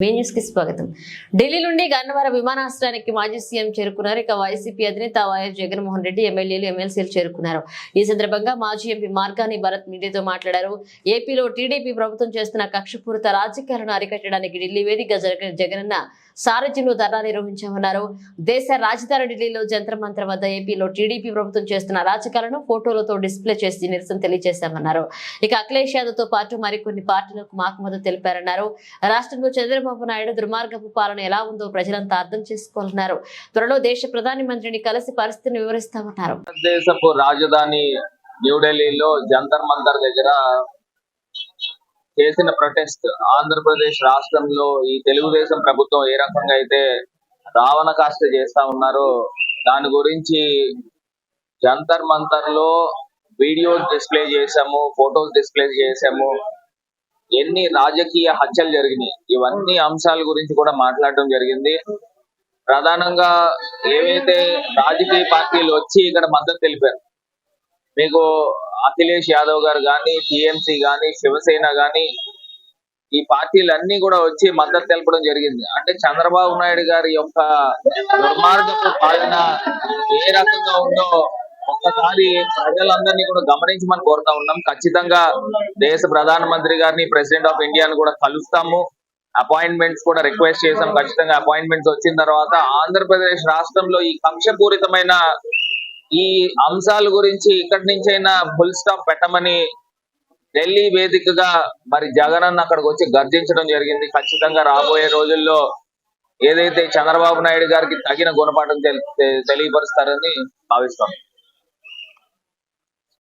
కి స్వాగతం. ఢిల్లీ నుండి గన్నవరం విమానాశ్రయానికి మాజీ సీఎం చేరుకున్నారు. ఇక వైసీపీ అధినేత వైఎస్ జగన్మోహన్ రెడ్డి ఎమ్మెల్యేలు ఎమ్మెల్సీలు చేరుకున్నారు. ఈ సందర్భంగా మాజీ ఎంపీ మార్గాని భరత్ మీడియాతో మాట్లాడారు. ఏపీలో టీడీపీ ప్రభుత్వం చేస్తున్న కక్షపూరిత రాజకీయాలను అరికట్టడానికి ఢిల్లీ వేదిక జగనన్న సారథ్యంలో ధర్నా నిర్వహించామన్నారు దేశ రాజధాని ఢిల్లీలో జంతర్ మంత్ర వద్ద ఏపీలో టీడీపీ ప్రభుత్వం చేస్తున్న రాజకీయాలను ఫోటోలతో డిస్ప్లే చేసి నిరసన తెలియజేశామన్నారు. ఇక అఖిలేష్ యాదవ్తో పాటు మరికొన్ని పార్టీలకు మాకు మద్దతు తెలిపారన్నారు. రాష్ట్రంలో చంద్రబాబు నాయుడు దుర్మార్గపు పాలన ఎలా ఉందో ప్రజలంతా అర్థం చేసుకోవాలన్నారు. త్వరలో దేశ ప్రధాని మంత్రిని కలిసి పరిస్థితిని వివరిస్తామన్నారు. భారతదేశపు రాజధాని న్యూఢిల్లీలో జంతర్ మంతర్ దగ్గర చేసిన ప్రొటెస్ట్ ఆంధ్రప్రదేశ్ రాష్ట్రంలో ఈ తెలుగుదేశం ప్రభుత్వం ఏ రకంగా అయితే రావణ కాస్త చేస్తా ఉన్నారో దాని గురించి జంతర్ మంతర్లో వీడియోస్ డిస్ప్లే చేశాము ఫొటోస్ డిస్ప్లే చేశాము. ఎన్ని రాజకీయ హత్యలు జరిగినాయి? ఇవన్నీ అంశాల గురించి కూడా మాట్లాడడం జరిగింది. ప్రధానంగా ఏవైతే రాజకీయ పార్టీలు వచ్చి ఇక్కడ మద్దతు తెలిపారు మీకు అఖిలేష్ యాదవ్ గారు కానీ టిఎంసి కానీ శివసేన కానీ ఈ పార్టీలన్నీ కూడా వచ్చి మద్దతు తెలపడం జరిగింది. అంటే చంద్రబాబు నాయుడు గారి యొక్క దుర్మార్గపు పాలన ఏ రకంగా ఉందో ఒక్కసారి ప్రజలందరినీ కూడా గమనించమని కోరుతా ఉన్నాం. ఖచ్చితంగా దేశ ప్రధానమంత్రి గారిని ప్రెసిడెంట్ ఆఫ్ ఇండియాని కూడా కలుస్తాము. అపాయింట్మెంట్స్ కూడా రిక్వెస్ట్ చేసాం ఖచ్చితంగా అపాయింట్మెంట్స్ వచ్చిన తర్వాత ఆంధ్రప్రదేశ్ రాష్ట్రంలో ఈ కక్షపూరితమైన ఈ అంశాల గురించి ఇక్కడి నుంచైనా ఫుల్ స్టాప్ పెట్టమని ఢిల్లీ వేదికగా మరి జగన్ అన్న అక్కడికి వచ్చి గర్జించడం జరిగింది. ఖచ్చితంగా రాబోయే రోజుల్లో ఏదైతే చంద్రబాబు నాయుడు గారికి తగిన గుణపాఠం తెలి- తెలియపరుస్తారని భావిస్తాం.